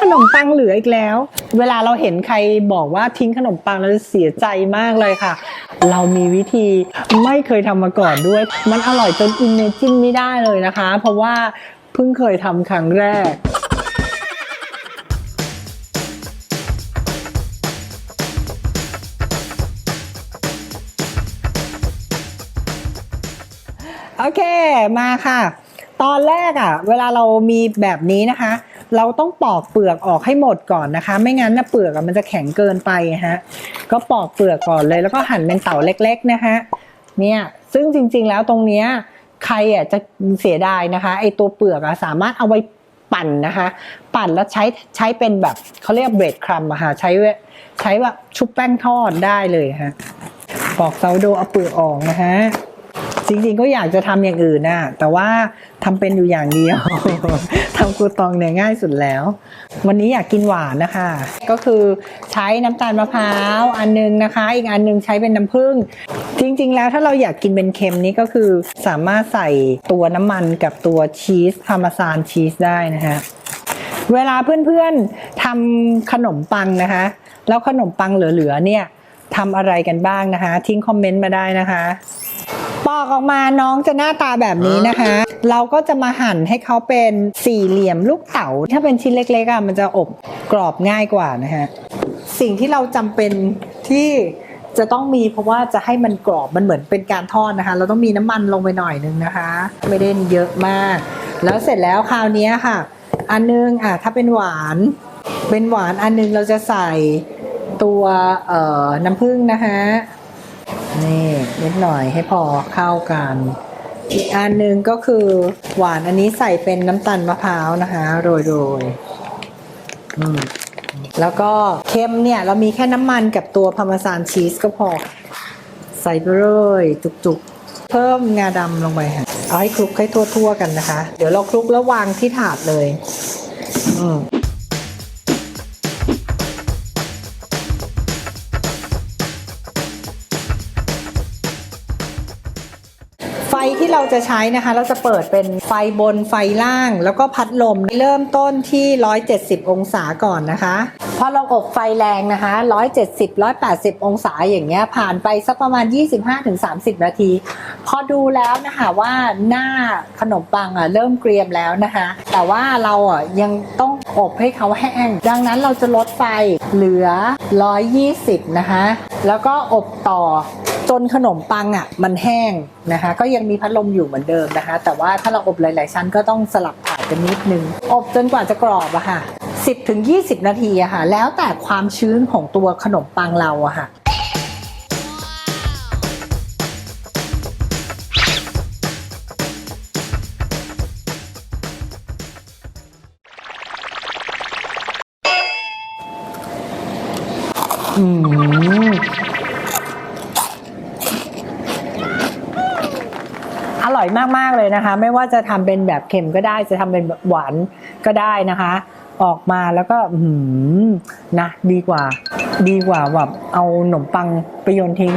ขนมปังเหลืออีกแล้ว เวลาเราเห็นใครบอกว่าทิ้งขนมปังเราจะเสียใจมากเลยค่ะ เรามีวิธีไม่เคยทำมาก่อนด้วย มันอร่อยจนอินเนจินไม่ได้เลยนะคะ เพราะว่าเพิ่งเคยทำครั้งแรกโอเค มาค่ะ ตอนแรกอะ่ะ เวลาเรามีแบบนี้นะคะ เราต้องปอกเปลือกออกให้หมดก่อนนะคะ ไม่งั้นนะเปลือกมันจะแข็งเกินไปฮะก็ปอกเปลือกก่อนเลย แล้วก็หั่นเป็นเต่าเล็ก ๆนะคะเนี่ยซึ่งจริงๆแล้วตรงเนี้ยใครอะจะเสียดายนะคะไอตัวเปลือกอะสามารถเอาไว้ปั่นนะคะ ปั่นแล้วใช้ใช้เป็นแบบเขาเรียกเบรดครัมอะค่ะใช้ใช้แบบชุบแป้งทอดได้เลยฮะปอกเซาโดเอาเปลือกออกนะฮะ จริงๆก็อยากจะทำอย่างอื่นน่ะ แต่ว่าทำเป็นอยู่อย่างเดียวทำกูตองเนี่ยง่ายสุดแล้ว วันนี้อยากกินหวานนะคะ ก็คือใช้น้ำตาลมะพร้าวอันนึงนะคะ อีกอันนึงใช้เป็นน้ำผึ้งจริง ๆ แล้วถ้าเราอยากกินเป็นเค็มนี่ก็คือสามารถใส่ตัวน้ำมันกับตัวชีสพาร์มาซานชีสได้นะคะเวลาเพื่อนๆทำขนมปังนะคะ แล้วขนมปังเหลือๆเนี่ยทำอะไรกันบ้างนะคะ ทิ้งคอมเมนต์มาได้นะคะ ปอกออกมาน้องจะหน้าตาแบบนี้นะคะ เราก็จะมาหั่นให้เขาเป็นสี่เหลี่ยมลูกเต๋าถ้าเป็นชิ้นเล็กๆอะมันจะอบกรอบง่ายกว่านะฮะสิ่งที่เราจำเป็นที่จะต้องมีเพราะว่าจะให้มันกรอบมันเหมือนเป็นการทอดนะคะ เราต้องมีน้ำมันลงไปหน่อยนึงนะคะ ไม่ได้เยอะมาก แล้วเสร็จแล้วคราวนี้ค่ะ อันนึงอะถ้าเป็นหวาน เป็นหวานอันนึงเราจะใส่ตัวเอ่อน้ำผึ้งนะคะ นี่นิดหน่อยให้พอเข้ากัน อีกอันหนึ่งก็คือ หวานอันนี้ใส่เป็นน้ำตาลมะพร้าวนะคะโรยโรยอืมแล้วก็เค็มเนี่ยเรามีแค่น้ำมันกับตัวพาร์เมซานชีสก็พอ ใส่ไปเลยจุกๆ เพิ่มงาดำลงไปค่ะเอาให้คลุกให้ทั่วๆกันนะคะ เดี๋ยวเราคลุกแล้ววางที่ถาดเลย อืม ที่เราจะใช้นะคะ เราจะเปิดเป็นไฟบนไฟล่าง แล้วก็พัดลมเริ่มต้นที่ 170 องศาก่อนนะคะพอเราอบไฟแรงนะคะ 170 180 องศาอย่างเงี้ย ผ่านไปสักประมาณ 25-30 นาที พอดูแล้วนะคะว่าหน้าขนมปังอะเริ่มเกรียมแล้วนะคะ แต่ว่าเราอะยังต้องอบให้เขาแห้ง ดังนั้นเราจะลดไฟเหลือ 120 นะคะ แล้วก็อบต่อ จนขนมปังอะมันแห้งนะคะ ก็ยังมีพัดลมอยู่เหมือนเดิมนะคะ แต่ว่าถ้าเราอบหลาย ๆ ชั้นก็ต้องสลับถาดกันนิดนึง อบจนกว่าจะกรอบอะค่ะ 10ถึง20 นาทีอะค่ะ แล้วแต่ความชื้นของตัวขนมปังเราอะค่ะ อืม อ ร่อยมากๆเลยนะคะ ไม่ว่าจะทำเป็นแบบเค็มก็ได้ จะทำเป็นแบบหวานก็ได้นะคะ ออกมาแล้วก็หืมนะดีกว่า ดีกว่าแบบเอาขนมปังไปโยนทิ้ง